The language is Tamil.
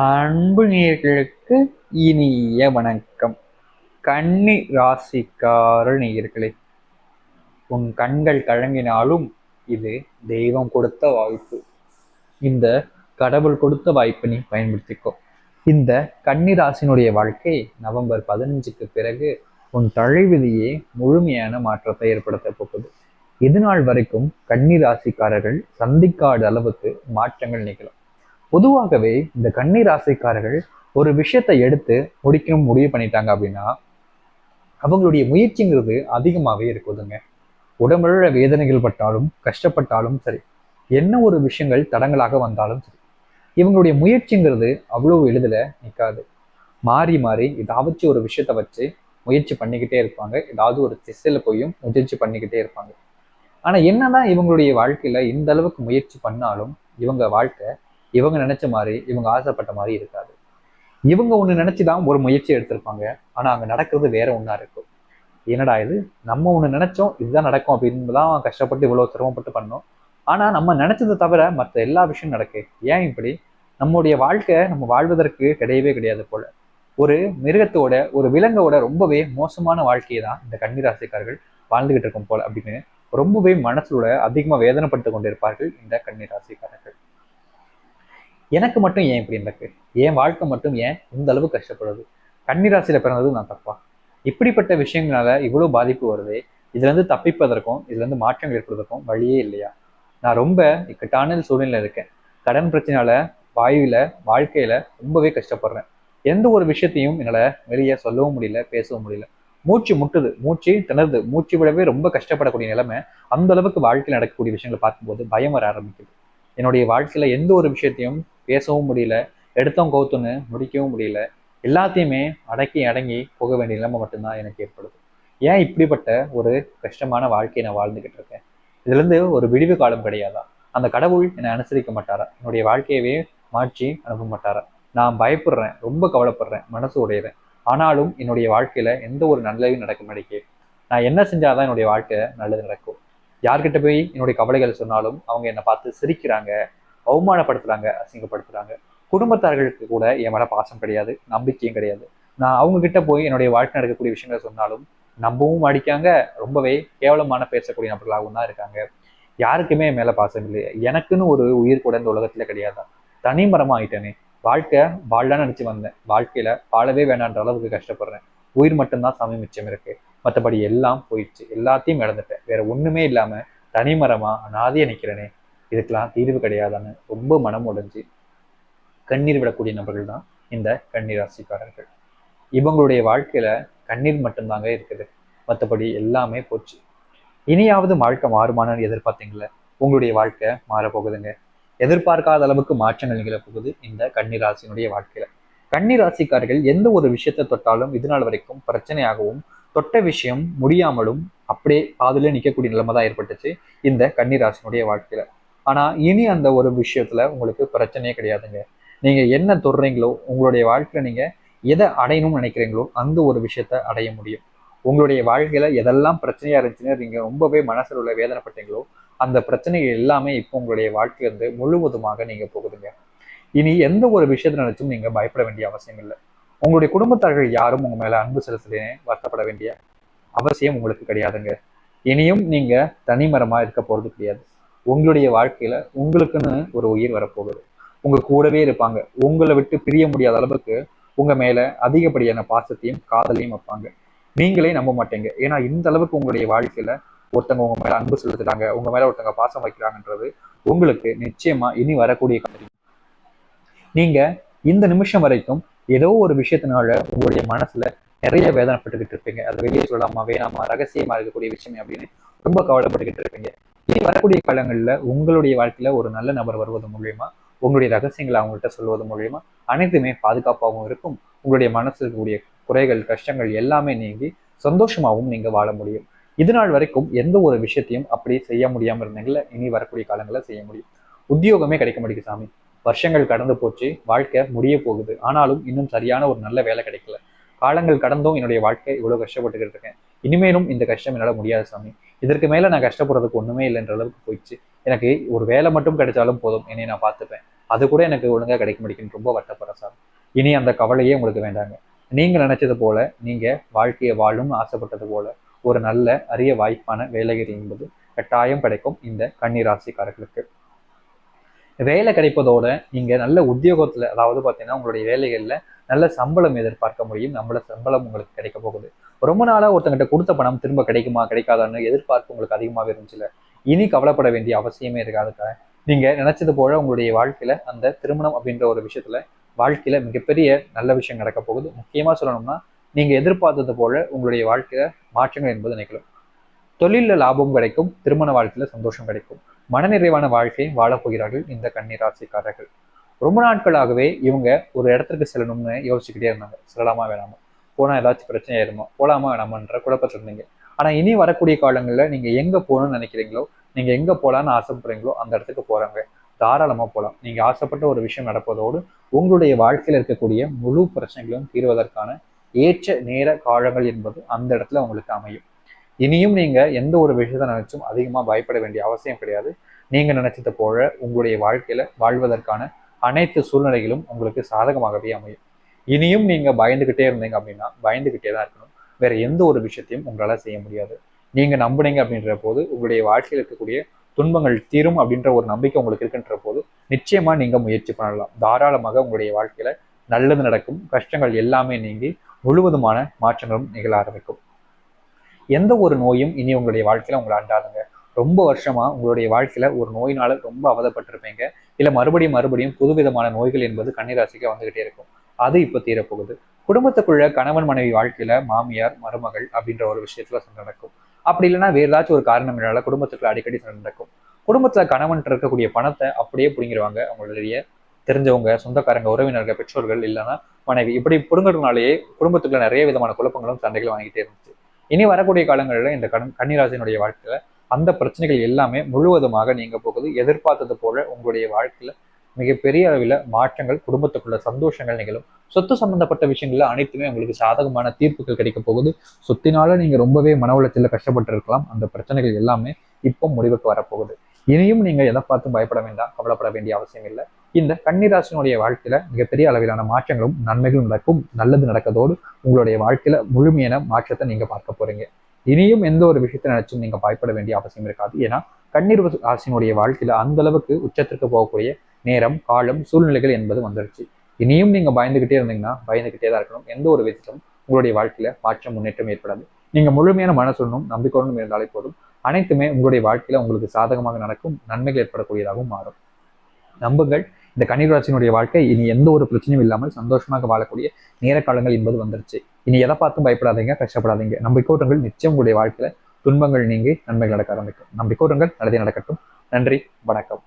அன்பு நேர்களுக்கு இனிய வணக்கம். கன்னி ராசிக்கார நேயர்களே உன் கண்கள் கலங்கினாலும் இது தெய்வம் கொடுத்த வாய்ப்பு. இந்த கடவுள் கொடுத்த வாய்ப்பை நீ பயன்படுத்திக்கோ. இந்த கன்னி ராசினுடைய வாழ்க்கை நவம்பர் பதினஞ்சுக்கு பிறகு உன் தழைவிதியே முழுமையான மாற்றத்தை ஏற்படுத்த போகுது. இதுநாள் வரைக்கும் கன்னி ராசிக்காரர்கள் சந்திக்காத அளவுக்கு மாற்றங்கள் நிகழும். பொதுவாகவே இந்த கன்னி ராசிக்காரர்கள் ஒரு விஷயத்தை எடுத்து முடிக்கணும் முடிவு பண்ணிட்டாங்க அப்படின்னா அவங்களுடைய முயற்சிங்கிறது அதிகமாகவே இருக்குதுங்க. உடம்புல வேதனைகள் பட்டாலும் கஷ்டப்பட்டாலும் சரி என்ன ஒரு விஷயங்கள் தடங்களாக வந்தாலும் சரி இவங்களுடைய முயற்சிங்கிறது அவ்வளோ எளிதில் நிற்காது மாறி மாறி ஏதாவது ஒரு விஷயத்த வச்சு முயற்சி பண்ணிக்கிட்டே இருப்பாங்க. ஏதாவது ஒரு திசையில் போயும் முயற்சி பண்ணிக்கிட்டே இருப்பாங்க. ஆனால் என்னதான் இவங்களுடைய வாழ்க்கையில் இந்த அளவுக்கு முயற்சி பண்ணாலும் இவங்க வாழ்க்கை இவங்க நினைச்ச மாதிரி இவங்க ஆசைப்பட்ட மாதிரி இருக்காது. இவங்க ஒன்று நினைச்சுதான் ஒரு முயற்சி எடுத்திருப்பாங்க. ஆனால் அங்கே நடக்கிறது வேற ஒன்றா இருக்கும் என்னடா இது? நம்ம ஒன்று நினைச்சோம் இதுதான் நடக்கும் அப்படின்னு தான் கஷ்டப்பட்டு இவ்வளோ சிரமப்பட்டு பண்ணோம். ஆனால் நம்ம நினைச்சதை தவிர மற்ற எல்லா விஷயம் நடக்கு. ஏன் இப்படி? நம்முடைய வாழ்க்கை நம்ம வாழ்வதற்கு கிடையவே கிடையாது போல. ஒரு மிருகத்தோட ஒரு விலங்கோட ரொம்பவே மோசமான வாழ்க்கையை தான் இந்த கன்னிராசிக்காரர்கள் வாழ்ந்துகிட்டு இருக்கும் போல அப்படின்னு ரொம்பவே மனசுல அதிகமாக வேதனைப்பட்டு கொண்டிருப்பார்கள் இந்த கன்னிராசிக்காரர்கள். எனக்கு மட்டும் ஏன் இப்படி நடக்கு? என் வாழ்க்கை மட்டும் ஏன் இந்த அளவு கஷ்டப்படுது? கன்னிராசியில பிறந்தது நான் தப்பா? இப்படிப்பட்ட விஷயங்களால இவ்வளோ பாதிப்பு வருது? இதுல இருந்து தப்பிப்பதற்கும் இதுல இருந்து மாற்றங்கள் ஏற்படுவதற்கும் வழியே இல்லையா? நான் ரொம்ப இக்கட்டான சூழ்நிலை இருக்கேன். கடன் பிரச்சனையால வாயுவில வாழ்க்கையில ரொம்பவே கஷ்டப்படுறேன். எந்த ஒரு விஷயத்தையும் என்னால் வெளியே சொல்லவும் முடியல பேசவும் முடியல. மூச்சு முட்டுது மூச்சு திணறுது மூச்சு விடவே ரொம்ப கஷ்டப்படக்கூடிய நிலைமை அந்த அளவுக்கு வாழ்க்கையில் நடக்கக்கூடிய விஷயங்களை பார்க்கும்போது பயம் வர ஆரம்பிக்குது. என்னுடைய வாழ்க்கையில எந்த ஒரு விஷயத்தையும் பேசவும் முடியல எடுத்தோம் கோத்துன்னு முடிக்கவும் முடியல எல்லாத்தையுமே அடக்கி அடங்கி போக வேண்டிய நிலைமை மட்டும்தான் எனக்கு ஏற்படுது. ஏன் இப்படிப்பட்ட ஒரு கஷ்டமான வாழ்க்கையை நான் வாழ்ந்துகிட்டு இருக்கேன்? இதுலேருந்து ஒரு விடிவு காலம் கிடையாதா? அந்த கடவுள் என்னை அனுசரிக்க மாட்டாரா? என்னுடைய வாழ்க்கையவே மாற்றி அனுப்ப மாட்டாரா? நான் பயப்படுறேன் ரொம்ப கவலைப்படுறேன் மனசு உடையிறேன். ஆனாலும் என்னுடைய வாழ்க்கையில எந்த ஒரு நல்லதையும் நடக்க மாட்டேங்க நான் என்ன செஞ்சாதான் என்னுடைய வாழ்க்கை நல்லது நடக்கும். யார்கிட்ட போய் என்னுடைய கவலைகள் சொன்னாலும் அவங்க என்னை பார்த்து சிரிக்கிறாங்க அவமானப்படுத்துறாங்க அசிங்கப்படுத்துறாங்க. குடும்பத்தார்களுக்கு கூட என் மேல பாசம் கிடையாது நம்பிக்கையும் கிடையாது. நான் அவங்க கிட்ட போய் என்னுடைய வாழ்க்கை நடக்கக்கூடிய விஷயங்களை சொன்னாலும் நம்பவும் அடிக்காங்க ரொம்பவே கேவலமான பேசக்கூடிய நபர்களாகவும் தான் இருக்காங்க. யாருக்குமே என் மேல பாசம் இல்லை. எனக்குன்னு ஒரு உயிர் கூட இந்த உலகத்துல கிடையாது. தனி மரமா ஆயிட்டேனே. வாழ்க்கை வாழலான்னு நினைச்சு வந்தேன். வாழ்க்கையில வாழவே வேண்டான்ற அளவுக்கு கஷ்டப்படுறேன். உயிர் மட்டும்தான் சாமி மிச்சம் இருக்கு. மற்றபடி எல்லாம் போயிடுச்சு. எல்லாத்தையும் இழந்துட்டேன். வேற ஒண்ணுமே இல்லாம தனிமரமா அனாதையா நிற்கிறேனே இதுக்கெல்லாம் தீர்வு கிடையாதான்னு ரொம்ப மனம் உடைஞ்சு கண்ணீர் விடக்கூடிய நபர்கள் தான் இந்த கண்ணீர் ராசிக்காரர்கள். இவங்களுடைய வாழ்க்கையில கண்ணீர் மட்டும்தாங்க இருக்குது. மற்றபடி எல்லாமே போச்சு. இனியாவது வாழ்க்கை மாறுமானு எதிர்பார்த்தீங்களே உங்களுடைய வாழ்க்கை மாறப்போகுதுங்க. எதிர்பார்க்காத அளவுக்கு மாற்றங்கள் நிகழப்போகுது இந்த கன்னிராசினுடைய வாழ்க்கையில. கன்னிராசிக்காரர்கள் எந்த ஒரு விஷயத்தை தொட்டாலும் இது நாள் வரைக்கும் பிரச்சனையாகவும் தொட்ட விஷயம் முடியாமலும் அப்படியே பாதிலே நிற்கக்கூடிய நிலைமை தான் ஏற்பட்டுச்சு இந்த கன்னிராசினுடைய வாழ்க்கையில. ஆனா இனி அந்த ஒரு விஷயத்துல உங்களுக்கு பிரச்சனையே கிடையாதுங்க. நீங்க என்ன தொடுறீங்களோ உங்களுடைய வாழ்க்கையில நீங்க எதை அடையணும்னு நினைக்கிறீங்களோ அந்த ஒரு விஷயத்த அடைய முடியும். உங்களுடைய வாழ்க்கையில எதெல்லாம் பிரச்சனையா இருந்துச்சுன்னு நீங்க ரொம்பவே மனசுல உள்ள வேதனைப்பட்டீங்களோ அந்த பிரச்சனைகள் எல்லாமே இப்போ உங்களுடைய வாழ்க்கையிலிருந்து முழுவதுமாக நீங்க போகுதுங்க. இனி எந்த ஒரு விஷயத்தை நினைச்சும் நீங்க பயப்பட வேண்டிய அவசியம் இல்லை. உங்களுடைய குடும்பத்தார்கள் யாரும் உங்க மேல அன்பு செலுத்தலே வருத்தப்பட வேண்டிய அவசியம் உங்களுக்கு கிடையாதுங்க. இனியும் நீங்க தனிமரமா இருக்க போறது கிடையாது. உங்களுடைய வாழ்க்கையில உங்களுக்குன்னு ஒரு உயிர் வரப்போகுது. உங்க கூடவே இருப்பாங்க. உங்களை விட்டு பிரிய முடியாத அளவுக்கு உங்க மேல அதிகப்படியான பாசத்தையும் காதலையும் வைப்பாங்க. நீங்களே நம்ப மாட்டீங்க. ஏன்னா இந்த அளவுக்கு உங்களுடைய வாழ்க்கையில ஒருத்தவங்க உங்க மேல அன்பு செலுத்துறாங்க உங்க மேல ஒருத்தவங்க பாசம் வைக்கிறாங்கன்றது உங்களுக்கு நிச்சயமா இனி வரக்கூடிய காரியம் நீங்க இந்த நிமிஷம் வரைக்கும் ஏதோ ஒரு விஷயத்தினால உங்களுடைய மனசுல நிறைய வேதனைப்பட்டுக்கிட்டு இருப்பீங்க. அதை வெளியே சொல்லாமா வேணாமா ரகசியமா இருக்கக்கூடிய விஷயம் அப்படின்னு ரொம்ப கவலைப்பட்டுக்கிட்டு இருப்பீங்க. இனி வரக்கூடிய காலங்கள்ல உங்களுடைய வாழ்க்கையில ஒரு நல்ல நபர் வருவது மூலியமா உங்களுடைய ரகசியங்களை அவங்கள்ட்ட சொல்வது மூலியமா அனைத்துமே பாதுகாப்பாகவும் இருக்கும். உங்களுடைய மனசில் இருக்கக்கூடிய குறைகள் கஷ்டங்கள் எல்லாமே நீங்கி சந்தோஷமாகவும் நீங்க வாழ முடியும். இது நாள் வரைக்கும் எந்த ஒரு விஷயத்தையும் அப்படி செய்ய முடியாம இருந்தீங்கள இனி வரக்கூடிய காலங்களில் செய்ய முடியும். உத்தியோகமே கிடைக்க மாட்டேங்குது சாமி. வருஷங்கள் கடந்து போச்சு வாழ்க்கை முடிய போகுது. ஆனாலும் இன்னும் சரியான ஒரு நல்ல வேலை கிடைக்கல. காலங்கள் கடந்தும் என்னுடைய வாழ்க்கை இவ்வளவு கஷ்டப்பட்டுக்கிட்டு இருக்கேன். இனிமேலும் இந்த கஷ்டம் என்னால் முடியாது சாமி. இதற்கு மேல நான் கஷ்டப்படுறதுக்கு ஒண்ணுமே இல்லைன்ற அளவுக்கு போயிடுச்சு. எனக்கு ஒரு வேலை மட்டும் கிடைச்சாலும் போதும் என்னை நான் பார்த்துப்பேன். அது கூட எனக்கு ஒழுங்கா கிடைக்க முடியும்னு ரொம்ப வட்டப்படுற சார். இனி அந்த கவலையே உங்களுக்கு வேண்டாங்க. நீங்க நினைச்சது போல நீங்க வாழ்க்கையை வாழும்னு ஆசைப்பட்டது போல ஒரு நல்ல அரிய வாய்ப்பான வேலைகள் என்பது கட்டாயம் கிடைக்கும் இந்த கன்னிராசிக்காரர்களுக்கு. வேலை கிடைப்பதோட நீங்க நல்ல உத்தியோகத்துல அதாவது பார்த்தீங்கன்னா உங்களுடைய வேலைகள்ல நல்ல சம்பளம் எதிர்பார்க்க முடியும். நம்மள சம்பளம் உங்களுக்கு கிடைக்க போகுது. ரொம்ப நாளா ஒருத்தங்கிட்ட கொடுத்த பணம் திரும்ப கிடைக்குமா கிடைக்காதான்னு எதிர்பார்ப்பு உங்களுக்கு அதிகமாகவே இருந்துச்சுல? இனி கவலைப்பட வேண்டிய அவசியமே இருக்காதுக்காக நீங்க நினைச்சது போல உங்களுடைய வாழ்க்கையில அந்த திருமணம் அப்படின்ற ஒரு விஷயத்துல வாழ்க்கையில மிகப்பெரிய நல்ல விஷயம் நடக்க போகுது. முக்கியமா சொல்லணும்னா நீங்க எதிர்பார்த்தது போல உங்களுடைய வாழ்க்கையில மாற்றங்கள் என்பது நிகழும். தொழிலில் லாபம் கிடைக்கும் திருமண வாழ்க்கையில சந்தோஷம் கிடைக்கும். மனநிறைவான வாழ்க்கையை வாழப் போகிறார்கள் இந்த கன்னிராசிக்காரர்கள் ரொம்ப நாட்களாகவே இவங்க ஒரு இடத்துக்கு செல்லணும்னு யோசிச்சுக்கிட்டே இருந்தாங்க. செல்லலாமா வேணாமா? போனால் ஏதாச்சும் பிரச்சனை ஆயிருமா? போலாமா வேணாமான்ற குழப்பத்தில் இருந்தீங்க. ஆனால் இனி வரக்கூடிய காலங்களில் நீங்க எங்கே போகணும்னு நினைக்கிறீங்களோ நீங்க எங்க போகலான்னு ஆசைப்படுறீங்களோ அந்த இடத்துக்கு போறாங்க. தாராளமா போகலாம் நீங்க ஆசைப்பட்ட ஒரு விஷயம் நடப்பதோடு உங்களுடைய வாழ்க்கையில் இருக்கக்கூடிய முழு பிரச்சனைகளும் தீர்வதற்கான ஏற்ற நேர காலங்கள் என்பது அந்த இடத்துல உங்களுக்கு அமையும். இனியும் நீங்க எந்த ஒரு விஷயத்தை நினைச்சும் அதிகமா பயப்பட வேண்டிய அவசியம் கிடையாது. நீங்கள் நினைச்சது போல உங்களுடைய வாழ்க்கையில வாழ்வதற்கான அனைத்து சூழ்நிலைகளும் உங்களுக்கு சாதகமாகவே அமையும். இனியும் நீங்க பயந்துகிட்டே இருந்தீங்க அப்படின்னா பயந்துகிட்டே தான் இருக்கணும். வேற எந்த ஒரு விஷயத்தையும் உங்களால செய்ய முடியாது. நீங்க நம்புனீங்க அப்படின்ற போது உங்களுடைய வாழ்க்கையில் இருக்கக்கூடிய துன்பங்கள் தீரும் அப்படின்ற ஒரு நம்பிக்கை உங்களுக்கு இருக்கின்ற போது நிச்சயமா நீங்க முயற்சி பண்ணலாம். தாராளமாக உங்களுடைய வாழ்க்கையில நல்லது நடக்கும். கஷ்டங்கள் எல்லாமே நீங்கி முழுவதுமான மாற்றங்களும் நிகழ ஆரம்பிக்கும். எந்த ஒரு நோயும் இனி உங்களுடைய வாழ்க்கையில உங்களை அண்டாதுங்க. ரொம்ப வருஷமா உங்களுடைய வாழ்க்கையில ஒரு நோயினால ரொம்ப அவதப்பட்டிருப்பீங்க. இல்ல மறுபடியும் மறுபடியும் புதுவிதமான நோய்கள் என்பது கன்னிராசிக்கு வந்துகிட்டே இருக்கும். அது இப்ப தீரப்போகுது. குடும்பத்துக்குள்ள கணவன் மனைவி வாழ்க்கையில மாமியார் மருமகள் அப்படின்ற ஒரு விஷயத்துல சண்டை நடக்கும். அப்படி இல்லைன்னா வேற ஏதாச்சும் ஒரு காரணங்களால குடும்பத்துக்குள்ள அடிக்கடி சண்டை நடக்கும். குடும்பத்துல கணவன் இருக்கக்கூடிய பணத்தை அப்படியே பிடிங்கிடுவாங்க அவங்களுடைய தெரிஞ்சவங்க சொந்தக்காரங்க உறவினர்கள் பெற்றோர்கள் இல்லைன்னா மனைவி. இப்படி பிடுங்கிறதுனாலேயே குடும்பத்துக்குள்ள நிறைய விதமான குழப்பங்களும் சண்டைகள் வாங்கிட்டே இருந்துச்சு. இனி வரக்கூடிய காலங்களில் இந்த கண் கன்னிராசினுடைய வாழ்க்கையில அந்த பிரச்சனைகள் எல்லாமே முழுவதுமாக நீங்க போகுது. எதிர்பார்த்தது போல உங்களுடைய வாழ்க்கையில மிகப்பெரிய அளவில் மாற்றங்கள் குடும்பத்துக்குள்ள சந்தோஷங்கள் நிகழும். சொத்து சம்பந்தப்பட்ட விஷயங்கள்ல அனைத்துமே உங்களுக்கு சாதகமான தீர்ப்புகள் கிடைக்க போகுது. சொத்தினால நீங்க ரொம்பவே மன உளைச்சல கஷ்டப்பட்டு இருக்கலாம் அந்த பிரச்சனைகள் எல்லாமே இப்போ முடிவுக்கு வரப்போகுது. இனியும் நீங்க எதை பார்த்து பயப்பட வேண்டாம் கவலைப்பட வேண்டிய அவசியம் இல்லை. இந்த கன்னிராசினுடைய வாழ்க்கையில மிகப்பெரிய அளவிலான மாற்றங்களும் நன்மைகளும் நடக்கும். நல்லது நடக்கதோடு உங்களுடைய வாழ்க்கையில முழுமையான மாற்றத்தை நீங்க பார்க்க போறீங்க. இனியும் எந்த ஒரு விஷயத்தை நினைச்சும் நீங்க பயப்பட வேண்டிய அவசியம் இருக்காது. ஏன்னா கண்ணீர் ராசினுடைய வாழ்க்கையில அந்த அளவுக்கு உச்சத்திற்கு போகக்கூடிய நேரம் காலம் சூழ்நிலைகள் என்பது வந்துருச்சு. இனியும் நீங்கள் பயந்துகிட்டே இருந்தீங்கன்னா பயந்துக்கிட்டே தான் இருக்கணும். எந்த ஒரு விதத்திலும் உங்களுடைய வாழ்க்கையில மாற்றம் முன்னேற்றம் ஏற்படாது. நீங்கள் முழுமையான மனசுடனும் நம்பிக்கையுடனும் இருந்தாலே போதும். அனைத்துமே உங்களுடைய வாழ்க்கையில உங்களுக்கு சாதகமாக நடக்கும் நன்மைகள் ஏற்படக்கூடியதாகவும் மாறும். நம்புங்கள் இந்த கன்னிராசினுடைய வாழ்க்கை இனி எந்த ஒரு பிரச்சனையும் இல்லாமல் சந்தோஷமாக வாழக்கூடிய நேர காலங்கள் என்பது வந்துருச்சு. இனி எதை பார்த்தும் பயப்படாதீங்க கஷ்டப்படாதீங்க. நம்பிக்கோட்டங்கள் நிச்சயம் உங்களுடைய வாழ்க்கையில துன்பங்கள் நீங்கி நன்மைகள் நடக்க ஆரம்பிக்கும். நம்பிக்கோட்டங்கள் நல்லதே நடக்கட்டும். நன்றி வணக்கம்.